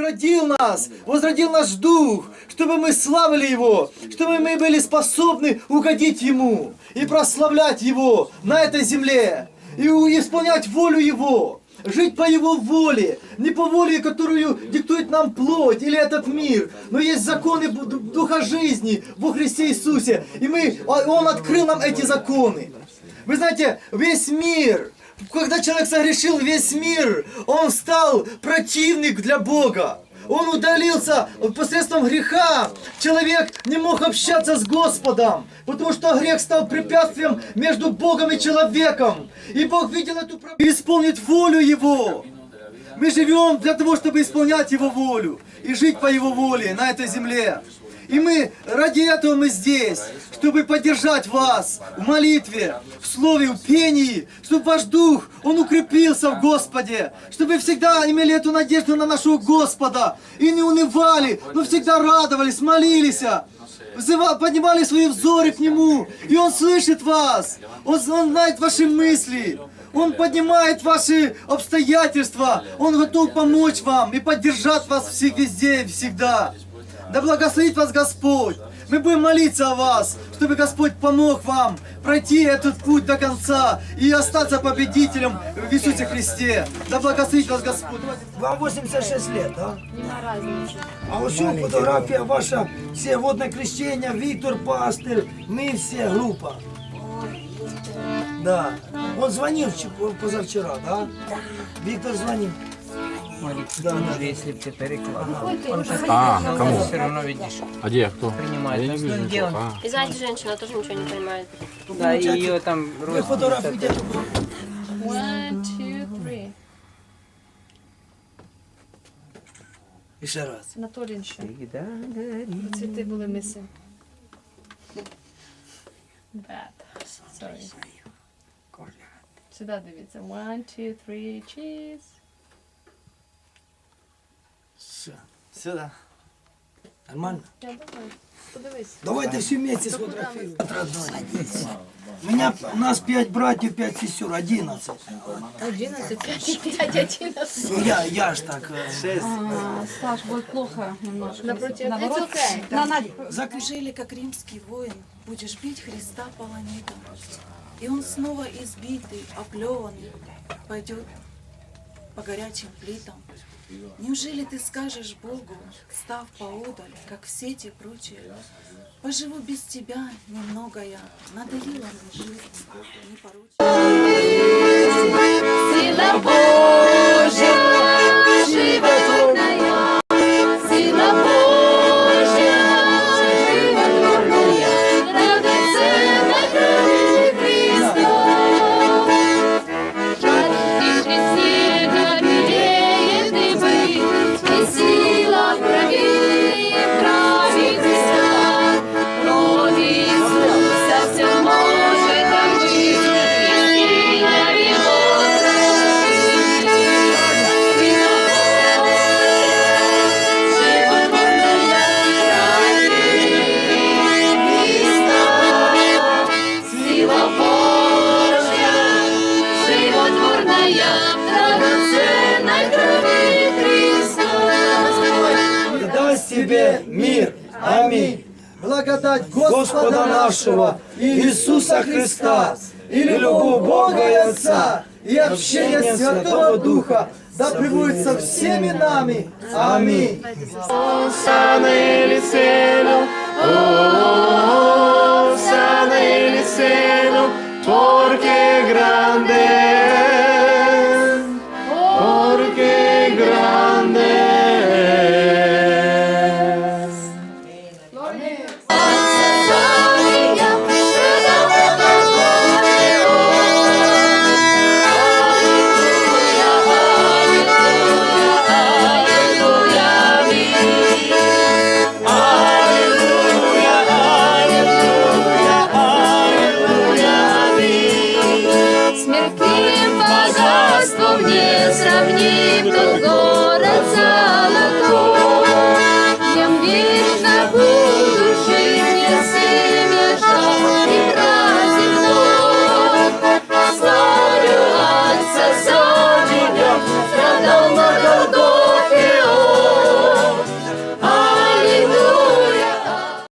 родил нас, возродил наш дух, чтобы мы славили Его, чтобы мы были способны угодить Ему и прославлять Его на этой земле, и исполнять волю Его, жить по Его воле, не по воле, которую диктует нам плоть или этот мир, но есть законы Духа жизни во Христе Иисусе, и мы, Он открыл нам эти законы. Вы знаете, весь мир, когда человек согрешил весь мир, он стал противник для Бога. Он удалился посредством греха. Человек не мог общаться с Господом, потому что грех стал препятствием между Богом и человеком. И Бог видел эту проблему и исполнит волю Его. Мы живем для того, чтобы исполнять Его волю и жить по Его воле на этой земле. И мы, ради этого мы здесь, чтобы поддержать вас в молитве, в слове, в пении, чтобы ваш дух, он укрепился в Господе, чтобы вы всегда имели эту надежду на нашего Господа и не унывали, но всегда радовались, молились, поднимали свои взоры к Нему, и Он слышит вас, Он, он знает ваши мысли, он поднимает ваши обстоятельства. Он готов помочь вам и поддержать вас всех везде и всегда. Да благословит вас Господь. Мы будем молиться о вас, чтобы Господь помог вам пройти этот путь до конца и остаться победителем в Иисусе Христе. Да благословит вас Господь. Вам 86 лет, да? Нема разницы. А ось цю фотографія ваша, все водне крещення, Віктор Пастир, ми всі група. Да. Он звонил чи- позавчера, да? Виктор звонил. Да, даже если бы ты перекладывал. Он же А, кому? все равно видишь, А где? Кто? принимает. Я не Ну, вижу где он? никого. А. И сзади женщина тоже ничего не понимает. Да, и ее там Ви рост. фотографію де One, two, three. І ще раз. Анатолій ще. Всегда горит. Цвіти були миси. Bad. Sorry. Сюди дивіться. One, two, three, cheese. Сюда. Нормально? Я думаю. Подивись. Давайте всі вместе сфотографируем. У меня, у нас 5 братьев, 5 сестер, 11. 11, 5, 11. Ну я, я ж так. э, А, Саш, будет плохо немножко. Напротив. Наоборот. It's okay. На, Надя. Закружили, как римский воин, будешь бить Христа полонитом. И он снова избитый, оплеванный, пойдет по горячим плитам. Неужели ты скажешь Богу, став поодаль, как все те прочие, поживу без тебя немного я, надоела мне жизнь, непорочная. Сила тебе мир. Аминь. Благодать Господа нашего Иисуса Христа и любовь Бога и Отца и общение Святого Духа да пребудет со всеми нами. Аминь. Porque